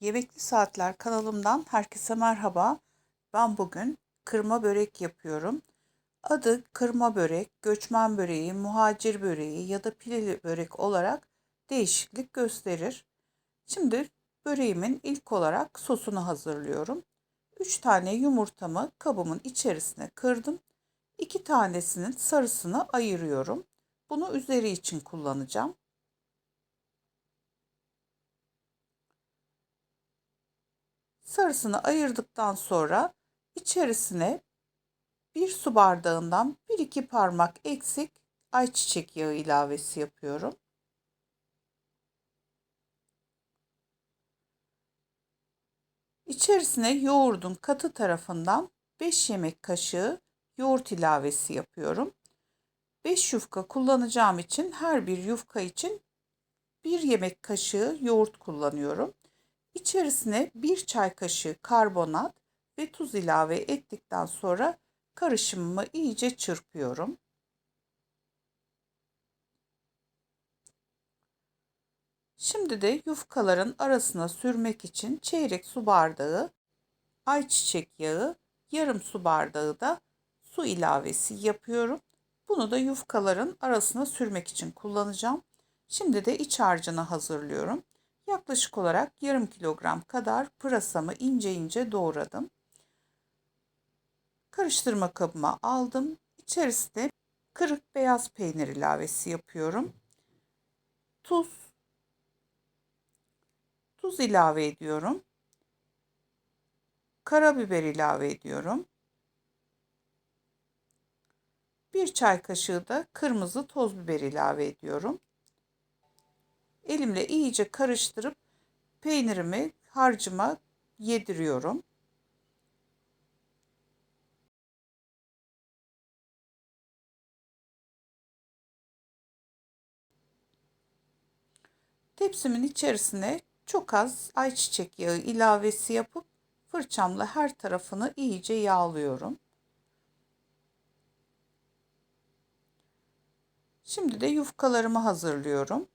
Yemekli Saatler kanalımdan herkese merhaba. Ben bugün kırma börek yapıyorum. Adı kırma börek, göçmen böreği, muhacir böreği ya da pileli börek olarak değişiklik gösterir. Şimdi böreğimin ilk olarak sosunu hazırlıyorum. 3 tane yumurtamı kabımın içerisine kırdım. 2 tanesinin sarısını ayırıyorum. Bunu üzeri için kullanacağım. Sarısını ayırdıktan sonra içerisine bir su bardağından 1-2 parmak eksik ayçiçek yağı ilavesi yapıyorum. İçerisine yoğurdun katı tarafından 5 yemek kaşığı yoğurt ilavesi yapıyorum. 5 yufka kullanacağım için her bir yufka için 1 yemek kaşığı yoğurt kullanıyorum. İçerisine 1 çay kaşığı karbonat ve tuz ilave ettikten sonra karışımımı iyice çırpıyorum. Şimdi de yufkaların arasına sürmek için çeyrek su bardağı ayçiçek yağı, yarım su bardağı da su ilavesi yapıyorum. Bunu da yufkaların arasına sürmek için kullanacağım. Şimdi de iç harcını hazırlıyorum. Yaklaşık olarak yarım kilogram kadar pırasamı ince ince doğradım. Karıştırma kabıma aldım. İçerisine kırık beyaz peynir ilavesi yapıyorum. Tuz, tuz ilave ediyorum. Karabiber ilave ediyorum. Bir çay kaşığı da kırmızı toz biber ilave ediyorum. Elimle iyice karıştırıp peynirimi harcıma yediriyorum. Tepsimin içerisine çok az ayçiçek yağı ilavesi yapıp fırçamla her tarafını iyice yağlıyorum. Şimdi de yufkalarımı hazırlıyorum.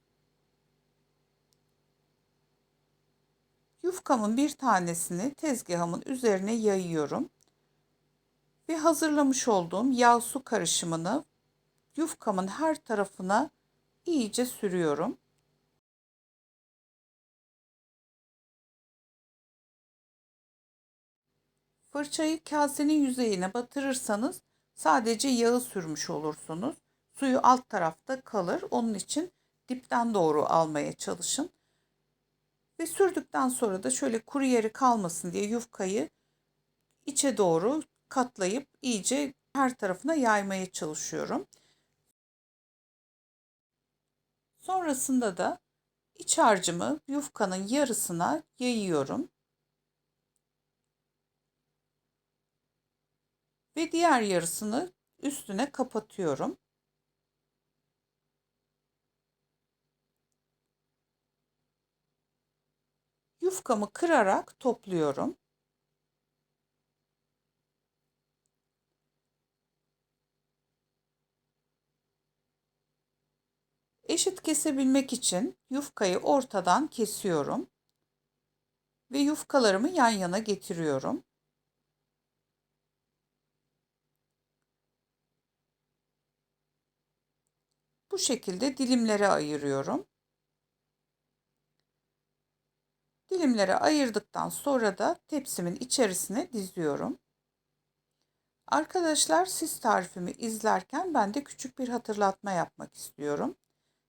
Yufkamın bir tanesini tezgahımın üzerine yayıyorum. Ve hazırlamış olduğum yağ su karışımını yufkamın her tarafına iyice sürüyorum. Fırçayı kasenin yüzeyine batırırsanız sadece yağı sürmüş olursunuz. Suyu alt tarafta kalır. Onun için dipten doğru almaya çalışın. Ve sürdükten sonra da şöyle kuru yeri kalmasın diye yufkayı içe doğru katlayıp iyice her tarafına yaymaya çalışıyorum. Sonrasında da iç harcımı yufkanın yarısına yayıyorum. Ve diğer yarısını üstüne kapatıyorum. Yufkamı kırarak topluyorum. Eşit kesebilmek için yufkayı ortadan kesiyorum ve yufkalarımı yan yana getiriyorum. Bu şekilde dilimlere ayırıyorum. Dilimlere ayırdıktan sonra da tepsimin içerisine diziyorum. Arkadaşlar siz tarifimi izlerken ben de küçük bir hatırlatma yapmak istiyorum.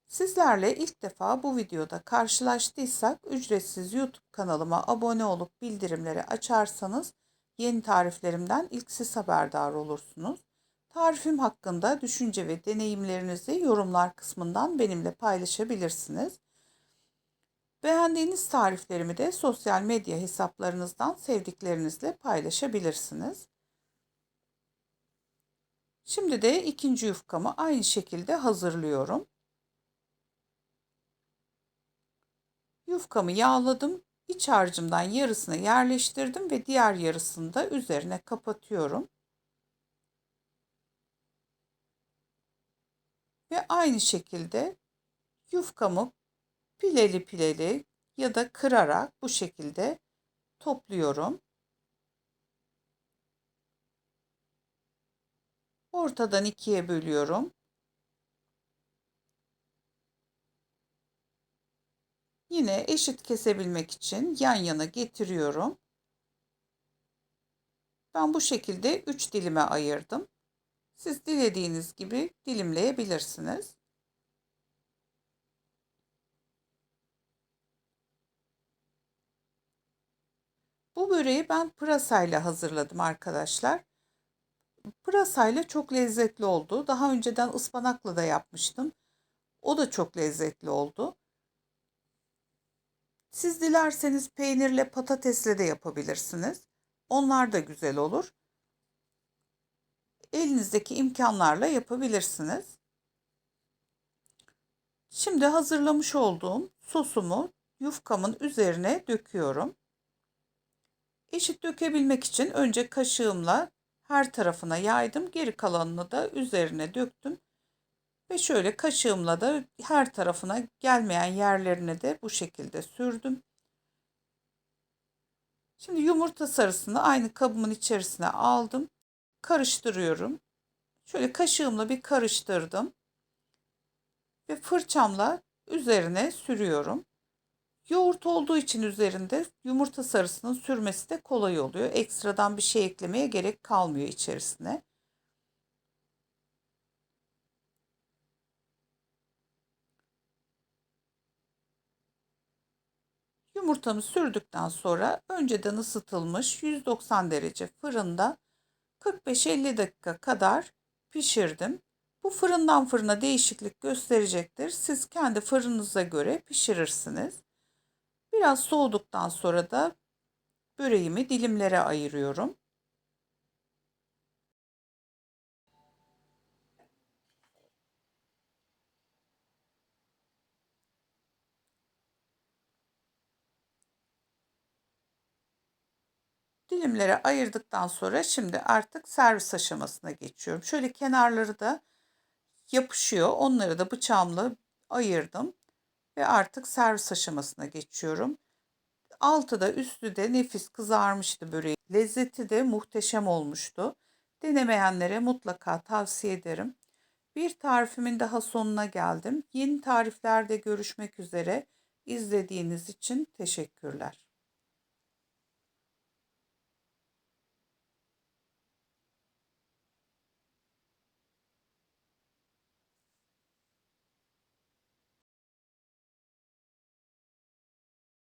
Sizlerle ilk defa bu videoda karşılaştıysak ücretsiz YouTube kanalıma abone olup bildirimleri açarsanız yeni tariflerimden ilk siz haberdar olursunuz. Tarifim hakkında düşünce ve deneyimlerinizi yorumlar kısmından benimle paylaşabilirsiniz. Beğendiğiniz tariflerimi de sosyal medya hesaplarınızdan sevdiklerinizle paylaşabilirsiniz. Şimdi de ikinci yufkamı aynı şekilde hazırlıyorum. Yufkamı yağladım. İç harcımdan yarısını yerleştirdim ve diğer yarısını da üzerine kapatıyorum. Ve aynı şekilde yufkamı pileli pileli ya da kırarak bu şekilde topluyorum. Ortadan ikiye bölüyorum. Yine eşit kesebilmek için yan yana getiriyorum. Ben bu şekilde 3 dilime ayırdım. Siz dilediğiniz gibi dilimleyebilirsiniz. Bu böreği ben pırasayla hazırladım arkadaşlar. Pırasayla çok lezzetli oldu. Daha önceden ıspanakla da yapmıştım. O da çok lezzetli oldu. Siz dilerseniz peynirle patatesle de yapabilirsiniz. Onlar da güzel olur. Elinizdeki imkanlarla yapabilirsiniz. Şimdi hazırlamış olduğum sosumu yufkamın üzerine döküyorum. Eşit dökebilmek için önce kaşığımla her tarafına yaydım. Geri kalanını da üzerine döktüm. Ve şöyle kaşığımla da her tarafına gelmeyen yerlerine de bu şekilde sürdüm. Şimdi yumurta sarısını aynı kabımın içerisine aldım. Karıştırıyorum. Şöyle kaşığımla bir karıştırdım. Ve fırçamla üzerine sürüyorum. Yoğurt olduğu için üzerinde yumurta sarısının sürmesi de kolay oluyor. Ekstradan bir şey eklemeye gerek kalmıyor içerisine. Yumurtamı sürdükten sonra önceden ısıtılmış 190 derece fırında 45-50 dakika kadar pişirdim. Bu fırından fırına değişiklik gösterecektir. Siz kendi fırınıza göre pişirirsiniz. Biraz soğuduktan sonra da böreğimi dilimlere ayırıyorum. Dilimlere ayırdıktan sonra şimdi artık servis aşamasına geçiyorum. Şöyle kenarları da yapışıyor. Onları da bıçağımla ayırdım ve artık servis aşamasına geçiyorum. Altı da üstü de nefis kızarmıştı böreği. Lezzeti de muhteşem olmuştu. Denemeyenlere mutlaka tavsiye ederim. Bir tarifimin daha sonuna geldim. Yeni tariflerde görüşmek üzere. İzlediğiniz için teşekkürler.